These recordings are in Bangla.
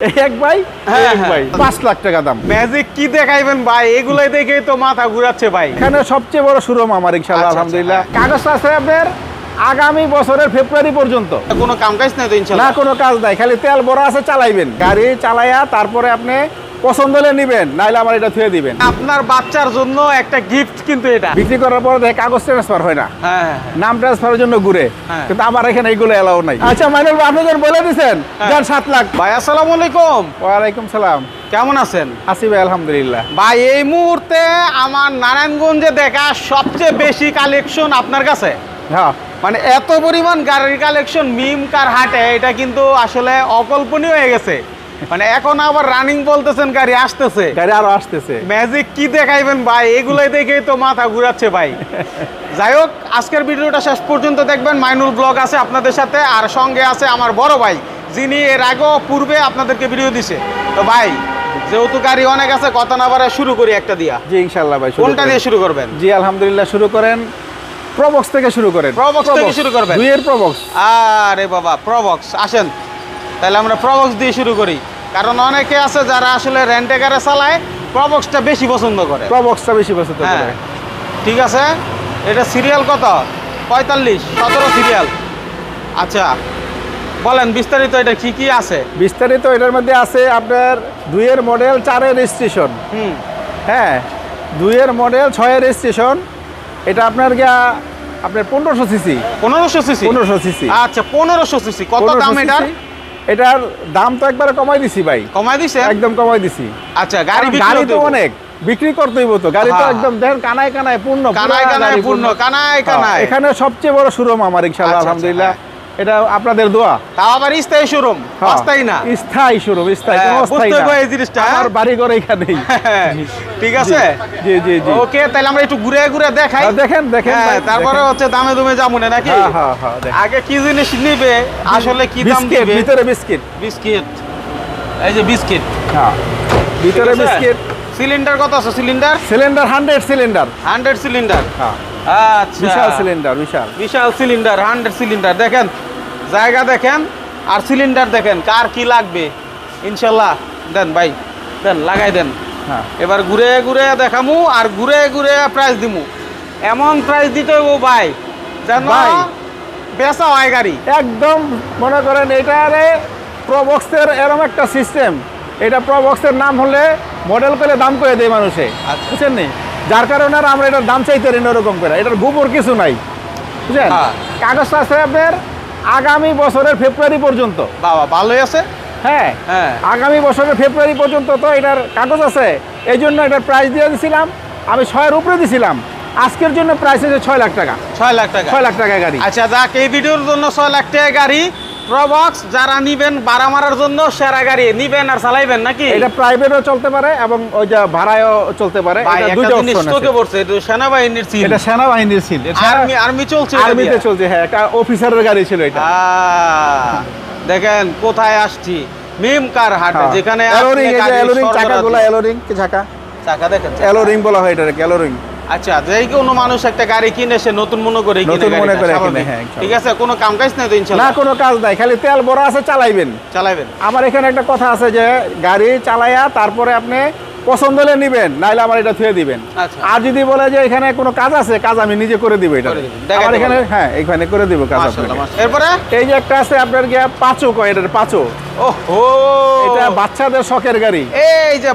এক ভাই? হ্যাঁ, এক হ্যাঁ। ভাই। পাঁচ লাখ টাকা দাম। ম্যাজিক কি দেখাইবেন ভাই? এগুলাই দেখে তো মাথা ঘুরাচ্ছে ভাই। এখানে সবচেয়ে বড় শোরুম আমার ইনশাল্লাহ আচ্ছা, আচ্ছা, আলহামদুলিল্লাহ। কাগজ আছে আপনার আগামী বছরের ফেব্রুয়ারি পর্যন্ত। কোনো কাম কাজ নাই তো না কোনো কাজ নাই। খালি তেল বড় আছে চালাইবেন। গাড়ি চালাইয়া তারপরে আপনি পছন্দ হলে নিবেন নাইলে আমার এটা থুয়ে দিবেন। আপনার বাচ্চার জন্য একটা গিফট কিন্তু এটা। বিক্রি করার পরে দেখে কাগজ ট্রান্সফার হয় না। হ্যাঁ হ্যাঁ, নাম ট্রান্সফারের জন্য ঘুরে। হ্যাঁ। কিন্তু আমার এখানে এইগুলো এলাও নাই। আচ্ছা মাইনুল আপনি যখন বলে দিচ্ছেন হ্যাঁ। দেন সাত লাখ। ভাই আসসালামু আলাইকুম। ওয়ালাইকুম সালাম। কেমন আছেন? আসি ভাই আলহামদুলিল্লাহ। ভাই এই মুহূর্তে আমার নারায়ণগঞ্জে দেখা সবচেয়ে বেশি কালেকশন আপনার কাছে? হ্যাঁ। মানে এত পরিমাণ গাড়ির কালেকশন মিম কার হাটে এটা কিন্তু আসলে অকল্পনীয় হয়ে গেছে। মানে এখন আবার রানিং বলতেছেন গাড়ি আসতেছে। গাড়ি আরও আসতেছে। ম্যাজিক কি দেখাইবেন ভাই? এগুলাই দেখেই তো মাথা ঘুরাচ্ছে ভাই। যাই হোক আজকের ভিডিওটা শেষ পর্যন্ত দেখবেন। মাইনুল ব্লগ আছে আপনাদের সাথে আর সঙ্গে আছে আমার বড় ভাই যিনি এর আগেও পূর্বে আপনাদেরকে ভিডিও দিছে। তো ভাই যেহেতু গাড়ি অনেক আছে কথা না বারে শুরু করি একটা দিয়া। জি ইনশাল্লাহ ভাই কোনটা দিয়ে শুরু করবেন? জি আলহামদুলিল্লাহ শুরু করেন। প্রবক্স থেকে শুরু করেন। Probox থেকে শুরু করবেন? দুইয়ের প্রবক্স আরে বাবা প্রবক্স আসেন। তাহলে আমরা প্রবক্স দিয়ে শুরু করি। কারণ অনেকে আছে যারা আসলে রেন্টে গাড়ি চালায় প্রবক্সটা বেশি পছন্দ করে। প্রবক্সটা বেশি পছন্দ হ্যাঁ। করে। ঠিক আছে? এটা সিরিয়াল কত? পঁয়তাল্লিশ সতেরো সিরিয়াল আচ্ছা বলেন বিস্তারিত এটা কি কি আছে? বিস্তারিত এটার মধ্যে আছে আপনার দুইয়ের মডেল চারের রেজিস্ট্রেশন হুম। হ্যাঁ দুইয়ের মডেল ছয়ের রেজিস্ট্রেশন এটা আপনার গিয়া আপনার পনেরোশো সিসি পনেরোশো সিসি পনেরোশো সিসি আচ্ছা পনেরোশো সিসি কত দাম এটার? এটার দাম তো একবারে কমাই দিছি ভাই। কমাই দিছে? একদম কমাই দিছি। আচ্ছা গাড়ি গাড়ি তো অনেক বিক্রি করতেই তো। গাড়ি তো হ্যাঁ। একদম দেখেন কানায় কানায় পূর্ণ কানায় কানায় পূর্ণ কানায় হ্যাঁ, কানায় এখানে সবচেয়ে বড় শোরুম আমার ইনশাআল্লাহ আচ্ছা, আচ্ছা, আলহামদুলিল্লাহ। হ্যাঁ। এটা আপনাদের দোয়া। তাও আবার স্থায়ী শোরুম। হ্যাঁ, অস্থায়ী না। স্থায়ী শোরুম স্থায়ী হ্যাঁ, অস্থায়ী না। এই জিনিসটা, হ্যাঁ? আমার বাড়ি ঘর এখানেই ঠিক আছে? জি জি জি। ওকে তাহলে আমরা একটু ঘুরে ঘুরে দেখাই। হ্যাঁ, দেখেন দেখেন হ্যাঁ, তারপরে হচ্ছে দামে দুমে যাব না নাকি? হ্যাঁ হ্যাঁ হ্যাঁ আগে কি জিনিস নিবে আসলে কি দাম দিবে? ভিতরে বিস্কিট। বিস্কিট। এই যে বিস্কিট। হ্যাঁ ভিতরে বিস্কিট। সিলিন্ডার কত আছে? Cylinder? Cylinder hundred cylinder. Hundred cylinder. হ্যাঁ। আচ্ছা। Bishal cylinder Bishal. Bishal cylinder hundred cylinder. দেখেন জায়গা দেখেন আর সিলিন্ডার দেখেন কার কি লাগবে? ইনশাল্লাহ দেন ভাই দেন লাগাই দেন। হ্যাঁ। এবার ঘুরে ঘুরে দেখামু আর ঘুরে ঘুরে প্রাইস দিমু। এমন প্রাইস দিতে হইব ভাই যেন ভাই। বেচা হয় গাড়ি। একদম মনে করেন এটারে প্রবক্সের এরকম একটা সিস্টেম এটা প্রবক্সের নাম হলে মডেল করে দাম করে দেয় মানুষে। আচ্ছা। বুঝছেন নি? যার কারণে আর আমরা এটার দাম চাইতে পারি না ওরকম করে। এটার গোবর কিছু নাই। বুঝছেন? হ্যাঁ। কাগজটা আছে আপনার আগামী বছরের ফেব্রুয়ারি পর্যন্ত। বাবা ভালোই আছে? হ্যাঁ হ্যাঁ। আগামী বছরের ফেব্রুয়ারি পর্যন্ত তো এটার কাগজ আছে। এই জন্য এটার প্রাইস দিয়ে দিয়েছিলাম আমি ছয়ের উপরে দিছিলাম। আজকের জন্য প্রাইস হচ্ছে ছয় লাখ টাকা। ছয় লাখ টাকা। ছয় লাখ টাকা গাড়ি। আচ্ছা যাক এই ভিডিওর জন্য ছয় লাখ টাকা গাড়ি। প্রবক্স যারা নিবেন ভাড়া মারার জন্য সেরা গাড়ি। নিবেন আর চালাইবেন নাকি? এটা প্রাইভেটও চলতে পারে এবং ওই যে ভাড়ায়ও চলতে পারে। এটা একটা অপশন আছে। পড়ছে এটা সেনাবাহিনীর সিল এটা সেনাবাহিনীর ছিল আর্মি আর্মি চলছে আর্মিতে চলছে হ্যাঁ একটা অফিসারের গাড়ি ছিল এটা। দেখেন কোথায় আসছি। মিম কার হাটে? হ্যাঁ। যেখানে এলোরিং চাকাগুলো এলোরিং কি চাকা চাকা দেখেন এলোরিং বলা হয় এটাকে এলোরিং আচ্ছা যেই কোনো মানুষ একটা গাড়ি কিনে সে নতুন মনে করে নতুন মনে করে কিনে, হ্যাঁ, ঠিক আছে কোনো কাম কাজ নাই তো না ইনশাআল্লাহ কোনো কাজ নাই খালি তেল বড় আছে চালাইবেন। চালাবেন আমার এখানে একটা কথা আছে যে গাড়ি চালাইয়া তারপরে আপনি পছন্দ হলে নিবেন নাইলে আমার এটা থুয়ে দিবেন। আচ্ছা। আর যদি বলে যে এখানে কোনো কাজ আছে কাজ আমি নিজে করে দিব এটা। আমার এখানে হ্যাঁ এখানে করে দিব কাজ। এরপরে? এই যে একটা আছে আপনার গিয়া পাঁচো কয় এটার পাঁচো। ওহো! এটা বাচ্চাদের শখের গাড়ি। এই যে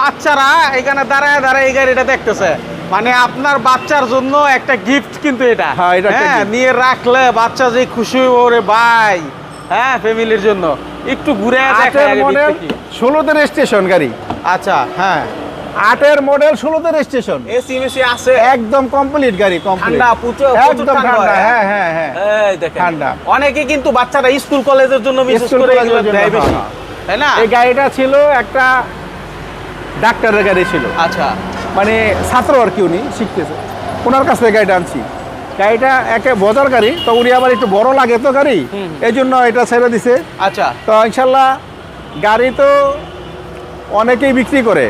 বাচ্চারা এখানে দাঁড়ায় দাঁড়ায় এই গাড়িটা দেখতেছে। মানে আপনার বাচ্চার জন্য একটা গিফট কিন্তু এটা। হ্যাঁ, gift। নিয়ে রাখলে বাচ্চা যে খুশি ওরে ভাই। হ্যাঁ ফ্যামিলির জন্য। একটু ঘুরে মডেল ষোলোতে রেজিস্ট্রেশন গাড়ি। আচ্ছা হ্যাঁ। আটের মডেল ষোলোতে রেজিস্ট্রেশন এসি মেসি আছে। একদম কমপ্লিট গাড়ি কমপ্লিট ঠান্ডা প্রচুর একদম ঠান্ডা ঠান্ডা হ্যাঁ হ্যাঁ। হ্যাঁ এই দেখেন। ঠান্ডা। অনেকে কিন্তু বাচ্চারা স্কুল কলেজের জন্য বিশেষ করে এগুলো দেয় বেশি। হ্যাঁ, তাই না? এই গাড়িটা ছিল একটা ডাক্তারের গাড়ি ছিল। আচ্ছা। মানে ছাত্র আর কি উনি শিখতেছে। ওনার কাছ থেকে গাড়িটা আনছি। গাড়িটা একে বজার গাড়ি তো উনি আবার একটু বড় লাগে তো গাড়ি এই জন্য এটা ছেড়ে দিছে। আচ্ছা। তো ইনশাল্লাহ গাড়ি তো অনেকেই বিক্রি করে।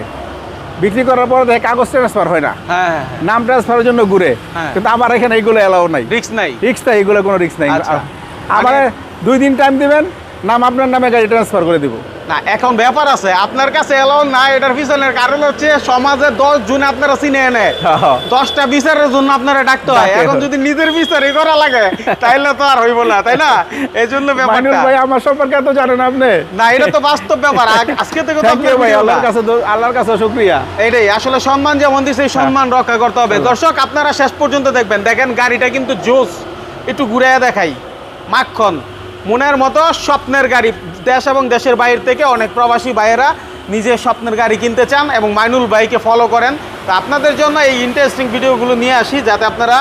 বিক্রি করার পর দেখে কাগজ ট্রান্সফার হয় না। হ্যাঁ নাম ট্রান্সফারের জন্য ঘুরে। হ্যাঁ। কিন্তু আমার এখানে এইগুলো এলাও নাই। রিক্স নাই। রিক্স নাই এগুলো কোনো রিক্স নাই। আচ্ছা। আমার দুই দিন টাইম দিবেন নাম আপনার নামে গাড়ি ট্রান্সফার করে দিব। না এখন ব্যাপার আছে আপনার কাছে এলো না এটার পিছনের কারণ হচ্ছে সমাজে দশ জন আপনারা চিনে এনে দশটা বিচারের জন্য আপনারা ডাকতে হয়। এখন যদি নিজের বিচারই করা লাগে তাইলে তো আর হইব না তাই না? এই জন্য ব্যাপারটা ভাই আমার সম্পর্কে এত জানেন আপনি? না এটা তো বাস্তব ব্যাপার। আজকে থেকে তো ভাই আল্লাহর কাছে আল্লাহর কাছে শুক্রিয়া। এটাই আসলে সম্মান যেমন দিছে এই সম্মান রক্ষা করতে হবে। দর্শক আপনারা শেষ পর্যন্ত দেখবেন। দেখেন গাড়িটা কিন্তু জোস। একটু ঘুরে দেখাই। মাখন। মনের মতো স্বপ্নের গাড়ি। দেশ এবং দেশের বাইরে থেকে অনেক প্রবাসী ভাইয়েরা নিজের স্বপ্নের গাড়ি কিনতে চান এবং মাইনুল ভাইকে ফলো করেন। তো আপনাদের জন্য এই ইন্টারেস্টিং ভিডিওগুলো নিয়ে আসি যাতে আপনারা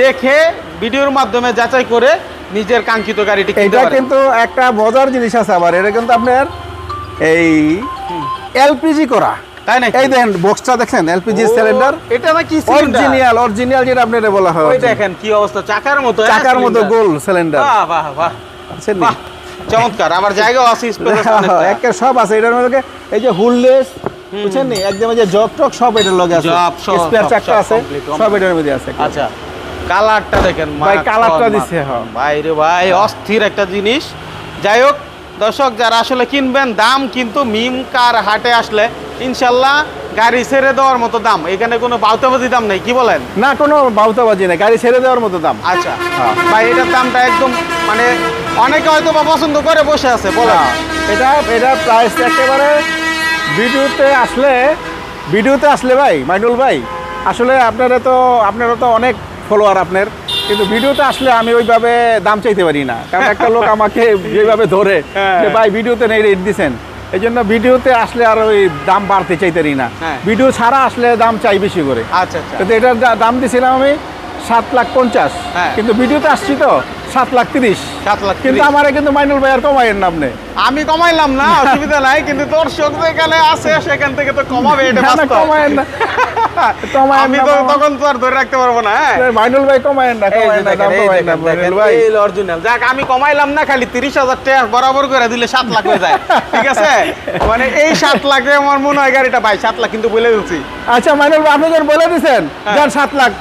দেখে ভিডিওর মাধ্যমে যাচাই করে নিজের কাঙ্ক্ষিত গাড়িটি এটা কিন্তু একটা মজার জিনিস আছে আবার এটা কিন্তু আপনার এই এলপিজি করা। তাই এই দেখেন বক্সটা দেখছেন এলপিজি সিলিন্ডার এটা নাকি cylinder? অরিজিনাল অরিজিনাল যেটা আপনার বলা হয় ওই দেখেন কি অবস্থা চাকার মতো হ্যাঁ, চাকার মতো গোল সিলিন্ডার বাহ বাহ বাহ। বুঝছেন? চমৎকার। আমার জায়গাও আছে স্পেস একটা সব আছে এটার মধ্যে এই যে হুললেস বুঝছেন নি? একদম যে জগ টক সব এটার লগে আছে। স্পেয়ার চাকা আছে। সব এটার মধ্যে আছে আচ্ছা কালারটা দেখেন ভাই, কালারটা দিছে, হ্যাঁ। ভাই রে ভাই অস্থির একটা জিনিস। যাই হোক দর্শক যারা আসলে কিনবেন দাম কিন্তু মিম কার হাটে আসলে ইনশাল্লাহ গাড়ি ছেড়ে দেওয়ার মতো দাম। এখানে কোনো বাউতাবাজি দাম নেই কি বলেন? না কোনো বাউতাবাজি নেই গাড়ি ছেড়ে দেওয়ার মতো দাম। আচ্ছা। হ্যাঁ। ভাই এটার দামটা একদম মানে অনেকে হয়তো বা পছন্দ করে বসে আছে বলেন। না, এটা এটা প্রাইস একেবারে ভিডিওতে আসলে ভিডিওতে আসলে ভাই মাইনুল ভাই আসলে আপনারা তো আপনারা তো অনেক ফলোয়ার আপনার কিন্তু ভিডিওতে আসলে আমি ওইভাবে দাম চাইতে পারি না। কারণ একটা লোক আমাকে যেভাবে ধরে হ্যাঁ। যে ভাই ভিডিওতে নেই রেট দিছেন। এই জন্য ভিডিওতে আসলে আর ওই দাম বাড়তে চাইতারি না। হ্যাঁ। ভিডিও ছাড়া আসলে দাম চাই বেশি করে। আচ্ছা আচ্ছা। এটার দাম দিয়েছিলাম আমি সাত লাখ পঞ্চাশ। হ্যাঁ। কিন্তু ভিডিওতে আসছি তো। সাত লাখ তিরিশ। সাত লাখ কিন্তু। আমারে কিন্তু মাইনুল ভাই আর কমাইয়ের না আপনি আমি কমাইলাম না অসুবিধা নাই কিন্তু তোর শোক যেখানে আছে সেখান থেকে তো কমাবে এটা না, না, কমায়েন না। আমি তো তখন তো আর ধরে রাখতে পারব না মাইনুল ভাই কমায়েন না কমায়েন না দেখেন, দাম এই কমায়েন না দেখেন, মাইনুল ভাই। এই original। যাক আমি কমাইলাম না খালি তিরিশ হাজার টাকা বরাবর করে দিলে সাত লাখ হয়ে যায়। ঠিক আছে? মানে এই সাত লাখে আমার মনে হয় গাড়িটা ভাই সাত লাখ কিন্তু বলে দিচ্ছি। আচ্ছা মাইনুল ভাই আপনি যখন বলে দিছেন হ্যাঁ। যান সাত লাখ।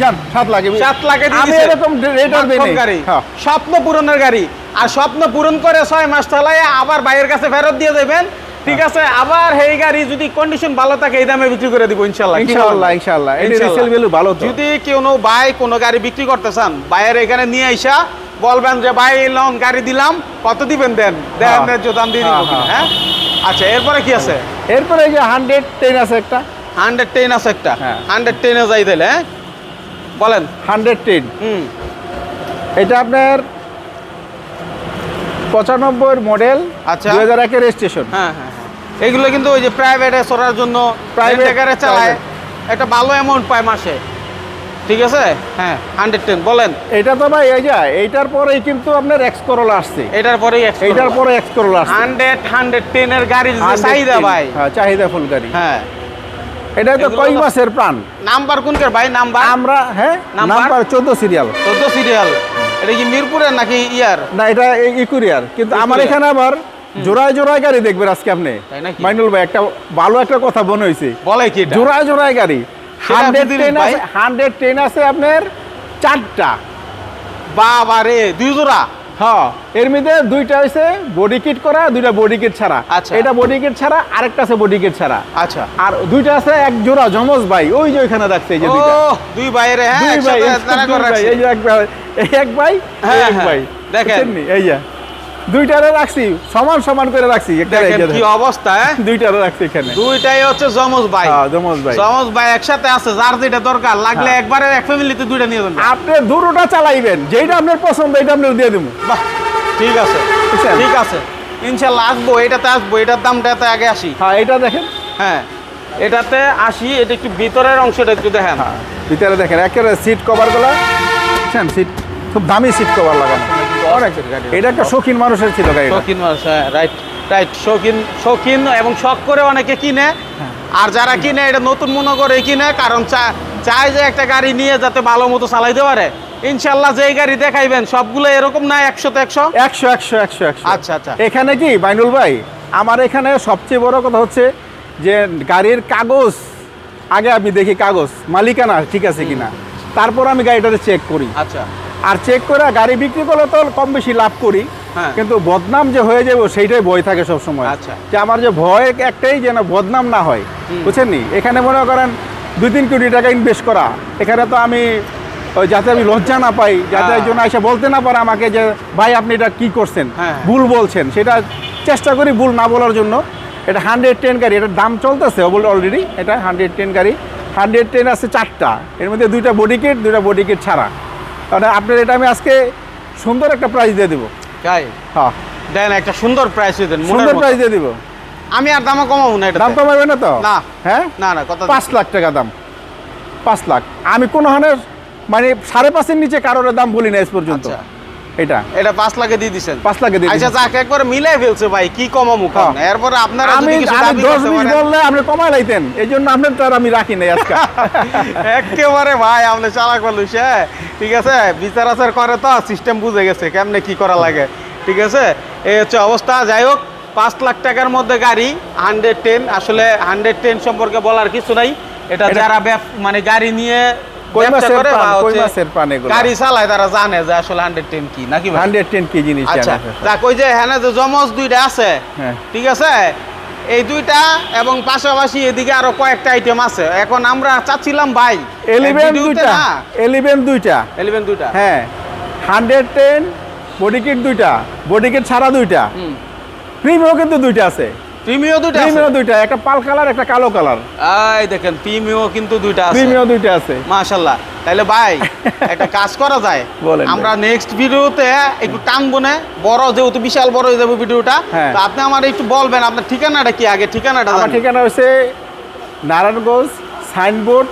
যান সাত লাখ সাত লাখে আমি এরকম রেট আর দিই মাখন নাই। গাড়ি। হ্যাঁ। স্বপ্ন পূরণের গাড়ি। আর স্বপ্ন পূরণ করে ছয় মাস চালায় আবার ভাইয়ের কাছে ফেরত দিয়ে দেবেন। ঠিক আছে আবার এই গাড়ি যদি কন্ডিশন ভালো থাকে এই দামে বিক্রি করে দিব ইনশাল্লাহ। ইনশাআল্লাহ ইনশাআল্লাহ এটা রিসেল ভ্যালু ভালো যদি কোনো ভাই কোনো গাড়ি বিক্রি করতে চান ভাইয়ের এখানে নিয়ে আইসা বলবেন যে ভাই লন গাড়ি দিলাম কত দিবেন দেন? দেন হ্যাঁ। দাম দিয়ে দিব হ্যাঁ, হ্যাঁ। হ্যাঁ? আচ্ছা এরপরে কি আছে? এরপরে যে হান্ড্রেড টেন আছে একটা। হান্ড্রেড টেন আছে একটা। হ্যাঁ। হান্ড্রেড টেনে যাই দিলে হ্যাঁ? বলেন। Hundred ten. হুম। এটা আপনার পঁচানব্বই মডেল আচ্ছা। দুই হাজার একের রেজিস্ট্রেশন হ্যাঁ হ্যাঁ হ্যাঁ। এগুলো কিন্তু ওই যে প্রাইভেটে চড়ার জন্য প্রাইভেট চালায়। একটা ভালো অ্যামাউন্ট পায় মাসে। ঠিক আছে? হ্যাঁ হান্ড্রেড টেন। বলেন। এটা তো ভাই এই যে এইটার পরেই কিন্তু আপনার এক্স করোলা আসছে। এটার পরেই এইটার পরে এক্স করোলা আসছে। হান্ড্রেড হান্ড্রেড টেনের গাড়ির চাহিদা ভাই। হ্যাঁ চাহিদা ফুল গাড়ি। হ্যাঁ। এটা তো কই মাসের প্রাণ? নাম্বার কোনকার ভাই? নাম্বার? আমরা হ্যাঁ নাম্বার? চোদ্দ সিরিয়াল। চোদ্দ সিরিয়াল। এটা কি মিরপুরের নাকি ইয়ার? না এটা ইকুরিয়ার। কিন্তু আমার এখানে আবার জোড়ায় জোড়ায় গাড়ি দেখবেন আজকে আপনি? মাইনুল ভাই একটা ভালো একটা কথা মনে হয়েছে বলে কি? জোড়ায় জোড়ায় গাড়ি। হান্ড্রেড দিলেন আছে হান্ড্রেড টেন আছে আপনার চারটা। বাবা রে দুই জোড়া? হ্যাঁ এর মধ্যে দুইটা হয়েছে বডি কিট করা দুইটা বডি কিট ছাড়া। আচ্ছা। এটা বডি কিট ছাড়া আরেকটা আছে বডি কিট ছাড়া। আচ্ছা। আর দুইটা আছে এক জোড়া জমজ ভাই ওই যে ওইখানে রাখছে এই যে দুইটা। দুই ভাইয়ের হ্যাঁ দুই ভাই এই যে এক ভাই এই এক ভাই হ্যাঁ, এক হ্যাঁ, ভাই। দেখেন। এই যে। দুইটারে রাখছি সমান সমান করে রাখছি কি দেখেন। অবস্থা হ্যাঁ? দুইটারে রাখছি এখানে। দুইটাই হচ্ছে জমজ ভাই। হ্যাঁ, জমজ ভাই। জমজ ভাই একসাথে আছে যার যেটা দরকার লাগলে হ্যাঁ। একবারে এক ফ্যামিলিতে দুইটা নিয়ে যাবেন। আপনি দুটোটা চালাইবেন যেটা আপনার পছন্দ এটা আপনি দিয়ে দেবো। বাহ ঠিক আছে? ঠিক আছে। ইনশাল্লাহ আসব এটাতে আসব এটার দামটাতে আগে আসি। হ্যাঁ এটা দেখেন। হ্যাঁ এটাতে আসি এটা একটু ভিতরের অংশটা একটু দেখেন। হ্যাঁ ভিতরে দেখেন একেবারে সিট কভারগুলা। সিট খুব দামি সিট কভার লাগানো। অনেক এটা একটা শৌখিন মানুষের ছিল শৌখিন মানুষ হ্যাঁ রাইট রাইট শৌখিন শৌখিন এবং শখ করে অনেকে কিনে। হ্যাঁ। আর যারা কিনে এটা নতুন মনে করে কিনে কারণ চা- চায় যে একটা গাড়ি নিয়ে যাতে ভালো মতো চালাইতে পারে। ইনশাল্লাহ যেই গাড়ি দেখাইবেন সবগুলো এরকম না একশো তো একশো? একশো একশো একশো একশো। আচ্ছা, আচ্ছা। এখানে কি বাইনুল ভাই আমার এখানে সবচেয়ে বড় কথা হচ্ছে যে গাড়ির কাগজ আগে আমি দেখি কাগজ মালিকানা ঠিক আছে কিনা। তারপর আমি গাড়িটাতে চেক করি। আচ্ছা। আর চেক করে গাড়ি বিক্রি করলে তো কম বেশি লাভ করি। হ্যাঁ। কিন্তু বদনাম যে হয়ে যাব সেইটাই ভয় থাকে সব সময় আচ্ছা। যে আমার যে ভয় একটাই যেন বদনাম না হয়। বুঝছেন নি? এখানে মনে করেন দুই তিন কোটি টাকা ইনভেস্ট করা। এখানে তো আমি যাতে আমি লজ্জা না পাই যাতে হ্যাঁ। একজন এসে বলতে না পারে আমাকে যে ভাই আপনি এটা কি করছেন? হ্যাঁ। ভুল বলছেন। সেটা চেষ্টা করি ভুল না বলার জন্য। এটা হান্ড্রেড টেন গাড়ি এটার দাম চলতেছে অলরেডি এটা হান্ড্রেড টেন গাড়ি। হান্ড্রেড টেন আছে চারটা। এর মধ্যে দুইটা বডি কিট দুইটা বডি কিট ছাড়া। তাহলে আপনার এটা আমি আজকে সুন্দর একটা প্রাইস দিয়ে দেবো। তাই? হ্যাঁ। দেন একটা সুন্দর প্রাইস দেন সুন্দর প্রাইস দিয়ে দেবো। আমি আর দামও কমাবো না এটা দাম কমাবে না তো? না। হ্যাঁ? না না কত পাঁচ লাখ টাকা দাম। পাঁচ লাখ। আমি কোনো হানের মানে সাড়ে পাঁচের নিচে কারোর দাম বলি না এস পর্যন্ত। আচ্ছা। এটা? এটা লাখে দিয়ে লাখে দিয়ে আচ্ছা যাক একবার মিলাই ফেলছে ভাই কি কমামু কম হ্যাঁ। এরপরে আপনারা যদি কিছু দাবি দশ করতে বিশ পারেন- বললে আপনি কমাই লাইতেন। এই জন্য আপনার তো আর আমি রাখি নাই আজকে। একেবারে ভাই আপনি চালাক মানুষ হ্যাঁ। ঠিক আছে? বিচার আচার করে তো সিস্টেম বুঝে গেছে কেমনে কি করা লাগে। ঠিক আছে? এই হচ্ছে অবস্থা। যাই হোক পাঁচ লাখ টাকার মধ্যে গাড়ি হান্ড্রেড টেন আসলে হান্ড্রেড টেন সম্পর্কে বলার কিছু নাই। এটা যারা মানে গাড়ি নিয়ে কই ব্যবসা পান, কই হচ্ছে পান এগুলো? গাড়ি চালায় তারা জানে যে আসলে হান্ড্রেড টেন কি নাকি ভাই? হান্ড্রেড টেন কি জিনিস আচ্ছা জানেন? যাক ওই যে হ্যাঁ যে জমজ দুইটা আছে হ্যাঁ। ঠিক আছে? এই দুইটা এবং পাশাপাশি এদিকে আরও কয়েকটা আইটেম আছে। এখন আমরা চাচ্ছিলাম ভাই এলিভেন দুইটা এলিভেন দুইটা। এলিভেন দুইটা? হ্যাঁ বডি কিট দুইটা বডি কিট ছাড়া দুইটা। প্রিমিও কিন্তু দুইটা আছে। প্রিমিও দুইটা প্রিমিও দুইটা একটা পাল কালার একটা কালো কালার। এই দেখেন প্রিমিও কিন্তু দুইটা আছে। প্রিমিও দুইটা আছে। মাশাআল্লাহ তাহলে ভাই একটা কাজ করা যায়। বলেন আমরা নেক্সট ভিডিওতে একটু টানবো না। বড় যেহেতু বিশাল বড় হয়ে যাবে ভিডিওটা হ্যাঁ। তো আপনি আমার একটু বলবেন আপনার ঠিকানাটা কি? আগে ঠিকানাটা আমার? ঠিকানা হচ্ছে নারায়ণগঞ্জ সাইনবোর্ড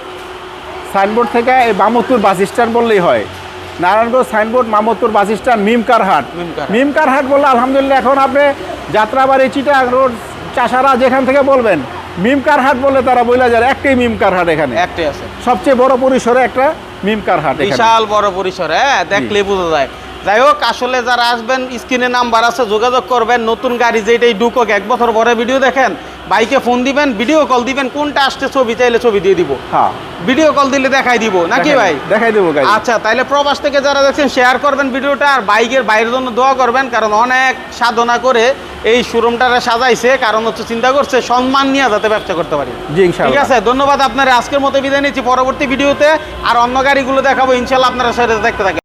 সাইনবোর্ড থেকে এই মামতপুর বাস স্ট্যান্ড বললেই হয়। Narayanganj signboard Mamatpur bus stand মিমকার হাট মিমকার হাট। বললে আলহামদুলিল্লাহ এখন আপনি যাত্রাবাড়ি চিটাং রোড চাষারা যেখান থেকে বলবেন মিমকার হাট বলে তারা বলে যায় একটাই মিমকার হাট এখানে। একটাই আছে। সবচেয়ে বড় পরিসরে একটা মিমকার হাট এখানে। বিশাল বড় পরিসরে হ্যাঁ দেখলে বোঝা যায়। যাই হোক আসলে যারা আসবেন স্ক্রিনে নাম্বার আছে যোগাযোগ করবেন নতুন গাড়ি যেটাই ঢুকক এক বছর পরে ভিডিও দেখেন বাইকে ফোন দিবেন ভিডিও কল দিবেন কোনটা আসছে ছবি চাইলে ছবি দিয়ে দিব। হ্যাঁ। ভিডিও কল দিলে দেখাই দিব নাকি ভাই? দেখাই দেবো আচ্ছা তাইলে প্রবাস থেকে যারা দেখছেন শেয়ার করবেন ভিডিওটা আর বাইকের বাইরের জন্য দোয়া করবেন কারণ অনেক সাধনা করে এই শোরুমটারে সাজাইছে কারণ হচ্ছে চিন্তা করছে সম্মান নিয়ে যাতে ব্যবসা করতে পারি। জি ঠিক আছে ধন্যবাদ আপনারা। আজকের মতো বিদায় নিচ্ছি। পরবর্তী ভিডিওতে আর অন্য গাড়িগুলো দেখাবো। ইনশাল্লাহ আপনারা সেটা দেখতে থাকেন।